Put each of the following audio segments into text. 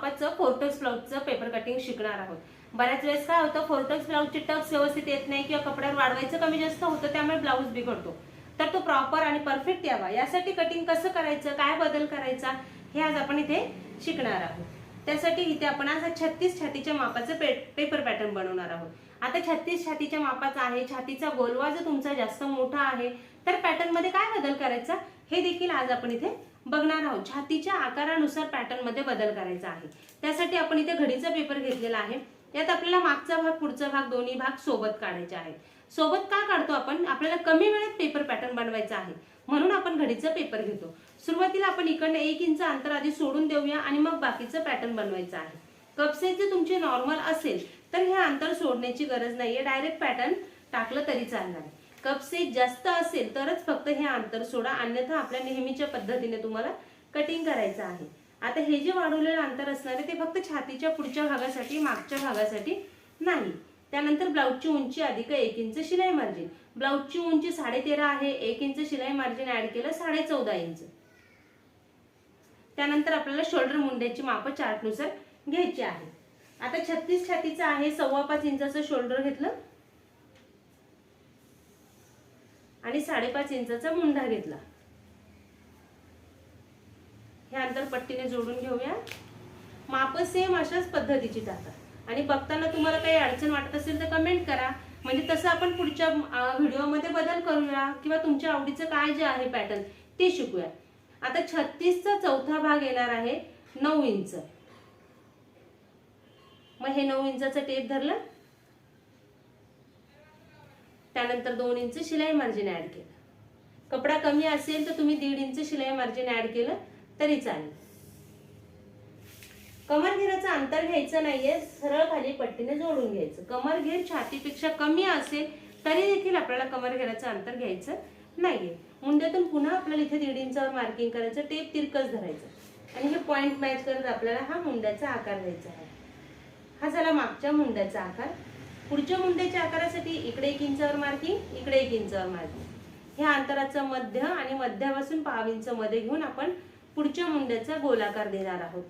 मापाचं फोरटक्स ब्लाऊजचं paper cutting शिकणार आहोत. बऱ्याच वेळेस काय होतं फोरटक्स ब्लाऊजचे टक्स व्यवस्थित येत नाही किंवा कपड्यावर वाढवायचं कमी जास्त होतं त्यामुळे ब्लाऊज बिघडतो. तर तो प्रॉपर आणि परफेक्ट यावा. यासाठी कटिंग कसं करायचं काय बदल करायचा हे आज आपण इथे शिकणार आहोत. त्यासाठी इथे आपण आज छत्तीस छातीच्या मापाचं पे पेपर पॅटर्न बनवणार आहोत. आता छत्तीस छातीच्या मापाचा आहे. छातीचा गोलवा जर तुमचा जास्त मोठा आहे तर पॅटर्नमध्ये काय बदल करायचा? हे देखील आज आपण इथे बघणार आहोत. छातीच्या आकारानुसार पॅटर्नमध्ये बदल करायचा आहे. त्यासाठी आपण इथे घडीचा पेपर घेतलेला आहे. यात आपल्याला मागचा भाग पुढचा भाग दोन्ही भाग सोबत काढायचे आहेत. सोबत का काढतो आपण? आपल्याला कमी वेळेत पेपर पॅटर्न बनवायचा आहे. म्हणून आपण घडीचा पेपर घेतो. सुरुवातीला आपण इकडनं एक इंच अंतर आधी सोडून देऊया आणि मग बाकीचं पॅटर्न बनवायचं आहे. कपसाईज जर तुमचे नॉर्मल असेल तर हे अंतर सोडण्याची गरज नाहीये. डायरेक्ट पॅटर्न टाकलं तरी चालणार आहे. कप साईज जास्त असेल तरच फक्त हे अंतर सोडा. अन्यथा आपल्या नेहमीच्या पद्धतीने तुम्हाला कटिंग करायचं आहे. आता हे जे वाढवलेलं अंतर असणार आहे ते फक्त छातीच्या पुढच्या भागासाठी मागच्या भागासाठी नाही. त्यानंतर ब्लाऊजची उंची अधिक एक इंच शिलाई मार्जिन ब्लाऊजची उंची साडे तेरा आहे एक इंच शिलाई मार्जिन ऍड केलं साडे चौदा इंच. त्यानंतर आपल्याला शोल्डर मुंड्याची माप चार्टनुसार घ्यायची आहे. आता छत्तीस छातीचं आहे सव्वा पाच इंचाचं शोल्डर घेतलं आणि साडेपाच इंचाचा मुंडा घेतला. हे अंतर पट्टीने जोडून घेऊया. माप सेम अशाच पद्धतीची टाका आणि बघताना तुम्हाला काही अडचण वाटत असेल तर कमेंट करा. म्हणजे तसं आपण पुढच्या व्हिडिओमध्ये बदल करूया किंवा तुमच्या आवडीचं काय जे आहे पॅटर्न ते शिकूया. आता छत्तीसचा चौथा भाग येणार आहे नऊ इंच. मग हे नऊ इंचाचं टेप धरलं. त्यानंतर दोन इंच शिलाई मार्जिन ऍड केलं. कपडा कमी असेल तर तुम्ही दीड इंच शिलाई मार्जिन ऍड केलं तरी चालेल. कमर घेराचं अंतर घ्यायचं नाहीये सरळ खाली पट्टीने जोडून घ्यायचं. कमर घेर छातीपेक्षा कमी असेल तरी देखील आपल्याला कमर घेराचं अंतर घ्यायचं नाहीये. मुंड्यातून पुन्हा आपल्याला इथे दीड इंचावर मार्किंग करायचं टेप तिरकच धरायचं. आणि हे पॉइंट मॅच करत आपल्याला हा मुंड्याचा आकार द्यायचा आहे. हा झाला मागच्या मुंड्याचा आकार. पुढच्या मुंड्याच्या आकारासाठी इकडे एक इंचावर मार्किंग इकडे एक इंचावर मार्किंग ह्या अंतराचं मध्य आणि मध्यापासून पाव इंच मध्ये घेऊन आपण पुढच्या मुंड्याचा गोलाकार देणार आहोत.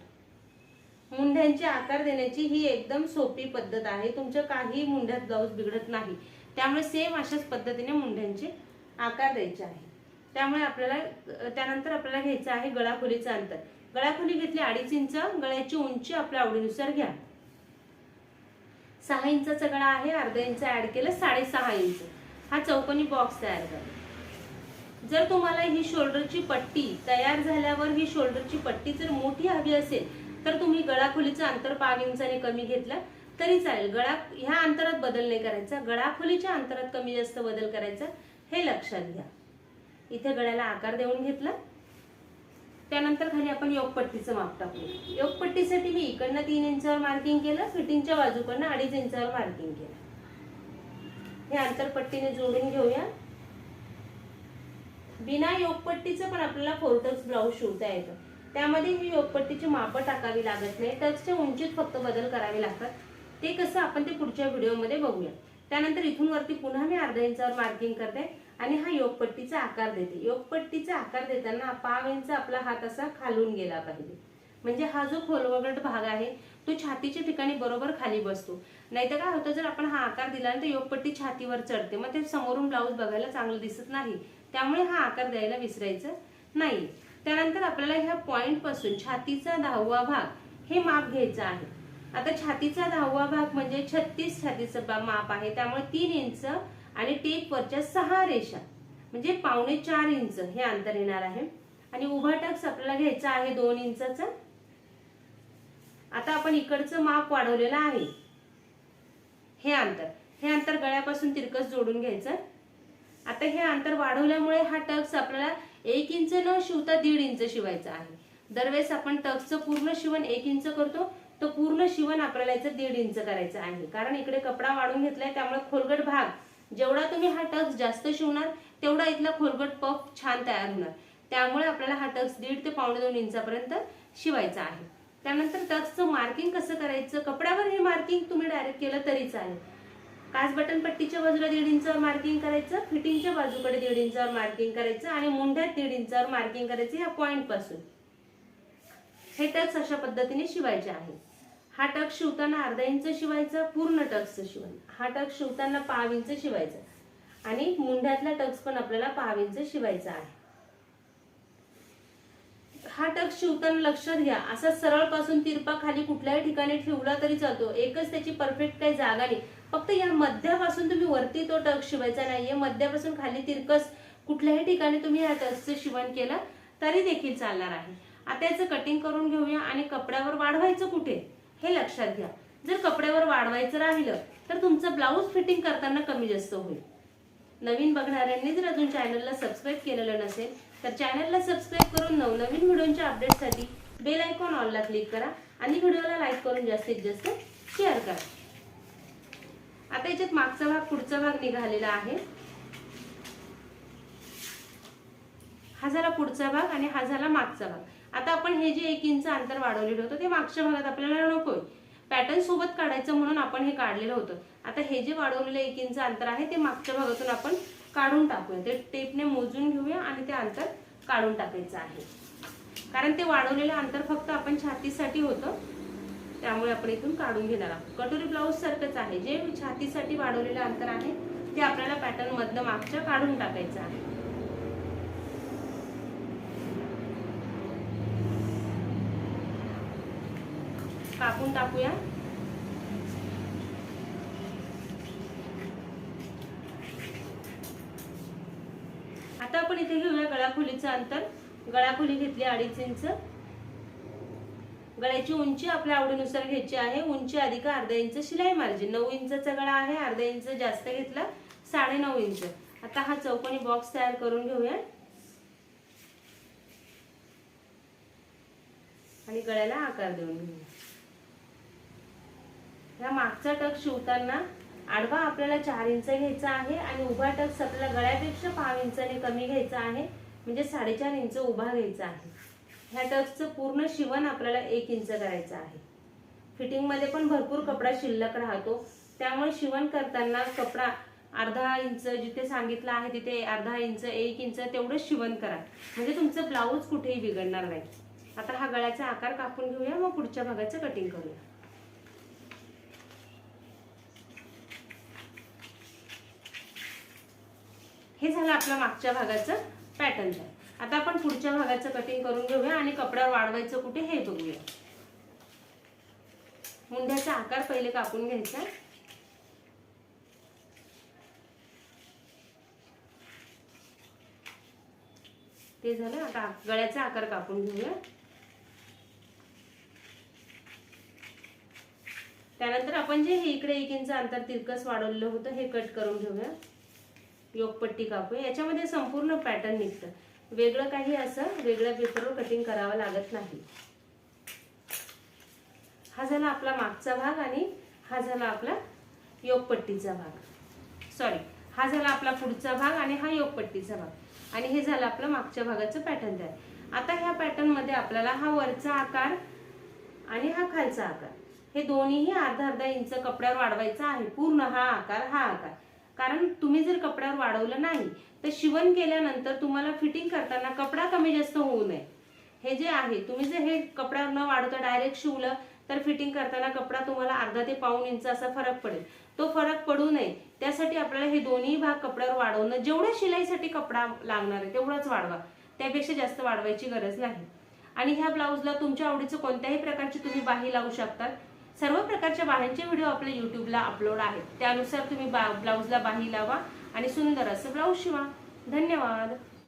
मुंड्यांचे आकार देण्याची ही एकदम सोपी पद्धत आहे. तुमच्या काही मुंड्यात ब्लाऊज बिघडत नाही. त्यामुळे सेम अशाच पद्धतीने मुंड्यांचे आकार द्यायचे आहे. त्यामुळे आपल्याला त्यानंतर आपल्याला घ्यायचं आहे गळाखोलीचं अंतर. गळाखोली घेतली अडीच इंच गळ्याची उंची आपल्या आवडीनुसार घ्या. सहा इंचाचा गळा आहे अर्धा इंच ऍड केलं साडेसहा इंच. हा चौकोनी बॉक्स तयार करा. जर तुम्हाला ही शोल्डरची पट्टी तयार झाल्यावर ही शोल्डरची पट्टी जर मोठी हवी असेल तर तुम्ही गळाखोलीचं अंतर पाच इंचाने कमी घेतलं तरी चालेल. गळा ह्या अंतरात बदल नाही करायचा. गळाखोलीच्या अंतरात कमी जास्त बदल करायचा हे लक्षात घ्या. इथे गळ्याला आकार देऊन घेतला. त्यानंतर खाली आपण योगपट्टीचं माप टाकू. योगपट्टीसाठी मी इकडनं तीन इंचावर मार्किंग केलं फिटिंगच्या बाजूकडनं अडीच इंचावर मार्किंग केलं. हे आंतरपट्टीने जोडून घेऊया. बिना योगपट्टीचं पण आपल्याला फोर्टक्स ब्लाऊज शिवता येतं. त्यामध्ये ही योगपट्टीची मापं टाकावी लागत नाही. टचच्या उंचीत फक्त बदल करावे लागतात. ते कसं आपण ते पुढच्या व्हिडिओमध्ये बघूया. त्यानंतर इथून वरती पुन्हा मी अर्धा इंचावर मार्किंग करते. आणि हा योगपट्टीचा आकार देते. योगपट्टीचा आकार देताना पाव इंच आपला हात असा खालून गेला पाहिजे. म्हणजे हा जो खोलवगट भाग आहे तो छातीच्या ठिकाणी बरोबर खाली बसतो. नाहीतर काय होतं जर आपण हा आकार दिला तर योगपट्टी छातीवर चढते. मग ते समोरून ब्लाऊज बघायला चांगलं दिसत नाही. त्यामुळे हा आकार द्यायला विसरायचं नाही. त्यानंतर आपल्याला ह्या पॉइंटपासून छातीचा दहावा भाग हे माप घ्यायचं आहे. आता छातीचा दहावा भाग म्हणजे छत्तीस छातीचं माप आहे. त्यामुळे तीन इंच आणि टेपवरच्या सहा रेषा म्हणजे पावणे चार इंच हे अंतर येणार आहे. आणि उभा टक्स आपल्याला घ्यायचा आहे दोन इंचाचा. आता आपण इकडचं माप वाढवलेलं आहे. हे अंतर हे अंतर गळ्यापासून तिरकस जोडून घ्यायचं. आता हे अंतर वाढवल्यामुळे हा टक्स आपल्याला एक इंच न शिवता दीड इंच शिवायचा आहे. दरवेळेस आपण टक्सचं पूर्ण शिवण एक इंच करतो तर पूर्ण शिवण आपल्याला याचं दीड इंच करायचं आहे. कारण इकडे कपडा वाढून घेतलाय त्यामुळे खोलगट भाग जेवढा तुम्ही हा टक्स जास्त शिवणार तेवढा इथला खोलगट पफ छान तयार होणार. त्यामुळे आपल्याला हा टक्स दीड ते पावणे दोन इंचापर्यंत शिवायचा आहे. त्यानंतर टक्सचं मार्किंग कसं करायचं? कपड्यावर हे मार्किंग तुम्ही डायरेक्ट केलं तरी चालेल काच बटन पट्टीच्या बाजूला दीड इंचावर मार्किंग करायचं फिटिंगच्या बाजूकडे दीड इंचावर मार्किंग करायचं आणि मुंढ्यात दीड इंचावर मार्किंग करायचं या पॉईंटपासून हे टक्स अशा पद्धतीने शिवायचे आहे. हा टक शिवताना अर्धा इंच शिवायचा पूर्ण टक्स शिवण हा टक शिवताना पाव इंच शिवायचा. आणि मुंढ्यातला टक्स पण आपल्याला पाव इंच शिवायचा आहे. हा टक्स शिवताना लक्षात घ्या. असा सरळपासून तिरपा खाली कुठल्याही ठिकाणी ठेवला तरी चालतो. एकच त्याची परफेक्ट काही जागा नाही. फक्त या मध्यापासून तुम्ही वरती तो टक्स शिवायचा नाहीये मध्यापासून खाली तिरकस कुठल्याही ठिकाणी तुम्ही या टक्सचं शिवण केलं तरी देखील चालणार आहे. आता याचं कटिंग करून घेऊया आणि कपड्यावर वाढवायचं कुठे? हे लक्षात घ्या. जर कपड्यावर वाढवायचं राहिलं तर तुमचं ब्लाऊज फिटिंग करताना कमी जास्त होईल. नवीन बघणाऱ्यांनी जर अजून चॅनलला सबस्क्राईब केलेलं नसेल तर चॅनलला सबस्क्राईब करून नवनवीन व्हिडिओच्या अपडेटसाठी बेल आयकॉन ऑलला क्लिक करा आणि व्हिडिओला लाईक करून जास्तीत जास्त शेअर करा. आता याच्यात मागचा भाग पुढचा भाग निघालेला आहे. हा झाला पुढचा भाग आणि हा झाला मागचा भाग. आता आपण हे जे एक इंच अंतर वाढवलेलं होतं ते मागच्या भागात आपल्याला नकोय. पॅटर्न सोबत काढायचं म्हणून आपण हे काढलेलं होतं. आता हे जे वाढवलेलं एक इंच अंतर आहे ते मागच्या भागातून आपण काढून टाकूया. ते टेपने मोजून घेऊया आणि ते अंतर काढून टाकायचं आहे. कारण ते वाढवलेलं अंतर फक्त आपण छातीसाठी होतं. त्यामुळे आपण इथून काढून घेणार आहोत. कटोरी ब्लाऊज सारखंच आहे. जे छातीसाठी वाढवलेलं अंतर आहे ते आपल्याला पॅटर्न मधलं मागच्या काढून टाकायचं आहे. कापून टाकूया. आता आपण इथे घेऊया गळाखोलीचं अंतर. गळाखोली घेतली अडीच इंच. गळ्याची उंची आपल्या आवडीनुसार घ्यायची आहे. उंची अधिक अर्धा इंच शिलाई मार्जिन. नऊ इंचचा गळा आहे. अर्धा इंच जास्त घेतला साडे नऊ इंच. आता हा चौकोनी बॉक्स तयार करून घेऊया. आणि गळ्याला आकार देऊन घेऊया. ह्या मागचा टक शिवताना आडवा आपल्याला चार इंच घ्यायचा आहे आणि उभा टक्स आपल्याला गळ्यापेक्षा पाव इंचाने कमी घ्यायचा आहे म्हणजे साडेचार इंच उभा घ्यायचा आहे. ह्या टक्सचं पूर्ण शिवण आपल्याला एक इंच करायचं आहे. फिटिंगमध्ये पण भरपूर कपडा शिल्लक राहतो. त्यामुळे शिवण करताना कपडा अर्धा इंच जिथे सांगितलं आहे तिथे अर्धा इंच एक इंच तेवढंच शिवण करा. म्हणजे तुमचं ब्लाऊज कुठेही बिघडणार नाही. आता हा गळ्याचा आकार कापून घेऊया मग पुढच्या भागाचं कटिंग करूया. हे झालं आपल्या मागच्या भागाचं पॅटर्न आता आपण पुढच्या भागाचं कटिंग करून घेऊया आणि कपड्यावर वाढवायचं कुठे हे बघूया. मुंड्याचा आकार पहिले कापून घ्यायचा. ते झालं आता गळ्याचा आकार कापून घेऊया. त्यानंतर आपण जे हे इकडे एक इंच अंतर तिरकस वाढवलेलं होतं हे कट करून घेऊया. योगपट्टी कापू. याच्यामध्ये संपूर्ण पॅटर्न निघतं. वेगळं काही असं वेगळ्या पेपरवर कटिंग करावं लागत नाही. हा झाला आपला मागचा भाग आणि हा झाला आपला योगपट्टीचा भाग. सॉरी हा झाला आपला पुढचा भाग आणि हा योगपट्टीचा भाग. आणि हे झालं आपलं मागच्या भागाचं पॅटर्न तयार. आता ह्या पॅटर्नमध्ये आपल्याला हा वरचा आकार आणि हा खालचा आकार. हे दोन्हीही अर्धा अर्धा इंच कपड्यावर वाढवायचा आहे. पूर्ण हा आकार हा आकार. कारण तुम्ही जर कपड्यावर वाढवलं नाही तर शिवण केल्यानंतर तुम्हाला फिटिंग करताना कपडा कमी जास्त होऊ नये. हे जे आहे तुम्ही जर हे कपड्यावर न वाढवता डायरेक्ट शिवलं तर फिटिंग करताना कपडा तुम्हाला अर्धा ते पाऊण इंच असा फरक पडेल. तो फरक पडू नये. त्यासाठी आपल्याला हे दोन्ही भाग कपड्यावर वाढवणं जेवढ्या शिलाईसाठी कपडा लागणार आहे तेवढाच वाढवा. त्यापेक्षा जास्त वाढवायची गरज नाही. आणि ह्या ब्लाऊजला तुमच्या आवडीचं कोणत्याही प्रकारची तुम्ही बाही लावू शकतात. सर्व प्रकारच्या बाह्यांचे व्हिडिओ आपल्या युट्यूबला अपलोड आहेत. त्यानुसार तुम्ही बा ब्लाऊजला बाही लावा आणि सुंदर असं ब्लाऊज शिवा. धन्यवाद.